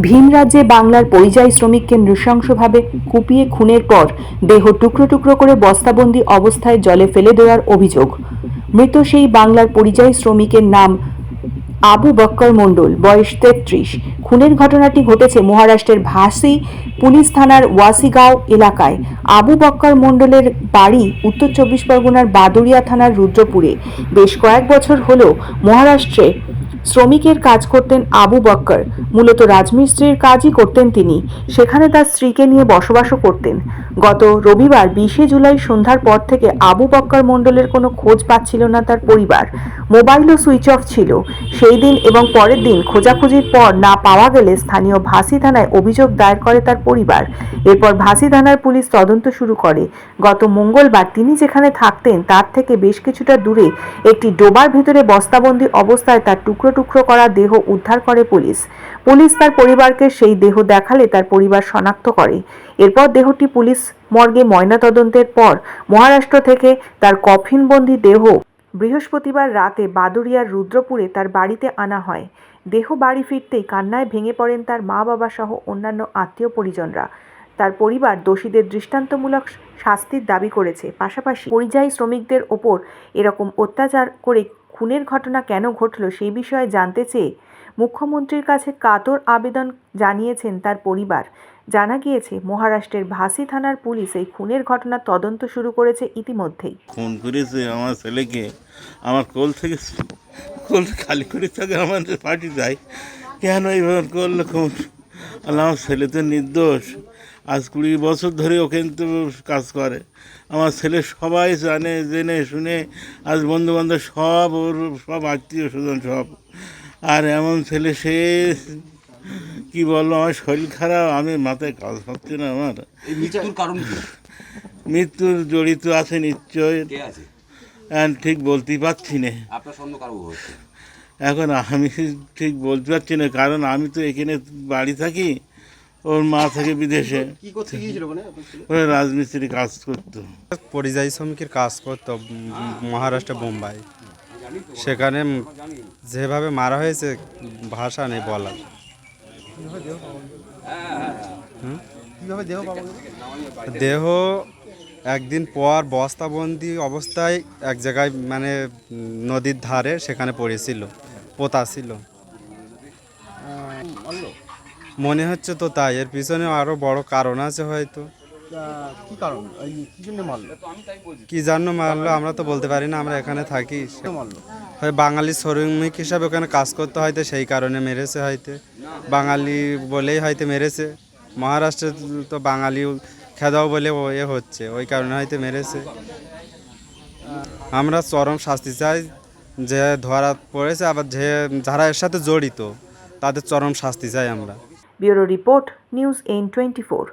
ভিনরাজ্যে বাংলার পরিযায়ী শ্রমিককে নৃশংসভাবে কুপিয়ে খুনের পর দেহ টুকরো টুকরো করে বস্তাবন্দি অবস্থায় জলে ফেলে দেওয়ার অভিযোগ। মৃত সেই বাংলার পরিযায়ী শ্রমিকের নাম আবু বক্কর মণ্ডল, বয়স তেত্রিশ। খুনের ঘটনাটি ঘটেছে মহারাষ্ট্রের ভাসি পুলিশ থানার ওয়াসিগাঁও এলাকায়। আবু বক্কর মণ্ডলের বাড়ি উত্তর চব্বিশ পরগনার বাদুড়িয়া থানার রুদ্রপুরে। বেশ কয়েক বছর হলো মহারাষ্ট্রে শ্রমিকের কাজ করতেন আবু বক্কর। মূলত রাজমিস্ত্রির কাজই করতেন তিনি। সেখানে তার স্ত্রীকে নিয়ে বসবাসও করতেন। গত রবিবার বিশে জুলাই সন্ধ্যার পর থেকে আবু বক্কর মণ্ডলের কোনো খোঁজ পাচ্ছিল না তার পরিবার। মোবাইলও সুইচ অফ ছিল। সেই দিন এবং পরের দিন খোঁজাখুঁজির পর না পাওয়া গেলে স্থানীয় ভাসি থানায় অভিযোগ দায়ের করে তার পরিবার। এরপর ভাসি থানার পুলিশ তদন্ত শুরু করে। গত মঙ্গলবার তিনি যেখানে থাকতেন তার থেকে বেশ কিছুটা দূরে একটি ডোবার ভেতরে বস্তাবন্দি অবস্থায় তার টুকরো টুকরো করা দেহ উদ্ধার করে পুলিশ। পুলিশ তার পরিবারকে সেই দেহ দেখালে তার পরিবার শনাক্ত করে। এরপর দেহটি পুলিশ মর্গে ময়নাতদন্তের পর মহারাষ্ট্র থেকে তার কফিনবন্দি দেহ বৃহস্পতিবার রাতে বাদুড়িয়ার রুদ্রপুরে তার বাড়িতে আনা হয়। দেহ বাড়ি ফিরতেই কান্নায় ভেঙে পড়েন তার মা বাবা সহ অন্যান্য আত্মীয় পরিজনরা। তার পরিবার দোষীদের দৃষ্টান্তমূলক শাস্তির দাবি করেছে। পাশাপাশি পরিযায়ী শ্রমিকদের ওপর এরকম অত্যাচার করে খুনের ঘটনা কেন ঘটল সেই বিষয়ে জানতে চেয়ে মুখ্যমন্ত্রীর কাছে কাতর আবেদন জানিয়েছেন তার পরিবার। জানা গিয়েছে, মহারাষ্ট্রের ভাসি থানার পুলিশ এই খুনের ঘটনা তদন্ত শুরু করেছে ইতিমধ্যেই। খুন করেছে আমার ছেলেকে, আমার কোল থেকে কোল খালি করে থাকে আমার পার্টি যায়, কেন এইভাবে করল আল্লাহ, আমার ছেলে তো নির্দোষ। আজ কুড়ি বছর ধরে ও কিন্তু কাজ করে। আমার ছেলে সবাই জানে জেনে শুনে। আজ বন্ধু বান্ধব সব ওর সব আত্মীয় স্বজন সব। আর এমন ছেলে সে কি বলল আমার শরীর খারাপ আমি মাথায় কাজ হচ্ছে না আমার। মৃত্যুর কারণ মৃত্যুর জড়িত আছে নিশ্চয়। ঠিক বলতেই পারছি না। এখন আমি ঠিক বলতে পারছি না কারণ আমি তো এখানে বাড়ি থাকি। ওর মা থেকে বিদেশে। কি করতে গিয়েছিল ওরা রাজমিস্ত্রি কাজ করতো। পরিযায়ী শ্রমিকের কাজ করতো মহারাষ্ট্র বোম্বাই। সেখানে যেভাবে মারা হয়েছে ভাষা নেই বলার। দেহ একদিন পর বস্তাবন্দি অবস্থায় এক জায়গায় মানে নদীর ধারে সেখানে পড়েছিল পোতা ছিল। মনে হচ্ছে তো তাই এর পিছনে আরও বড় কারণ আছে হয়তো। কি কারণ? কি জন্য মারলো? কি জন্য মারলো আমরা তো বলতে পারি না আমরা এখানে থাকি। মারলো? হয় বাঙালি শ্রমিক হিসাবে ওখানে কাজ করতে হয়তো সেই কারণে মেরেছে হয়তো। বাঙালি বলেই হয়তো মেরেছে। মহারাষ্ট্রে তো বাঙালি খেদাও বলে ও এ হচ্ছে ওই কারণে হয়তো মেরেছে। আমরা চরম শাস্তি চাই যে ধরা পড়েছে আবার যে যারা এর সাথে জড়িত তাদের চরম শাস্তি চাই আমরা। Bureau Report News in 24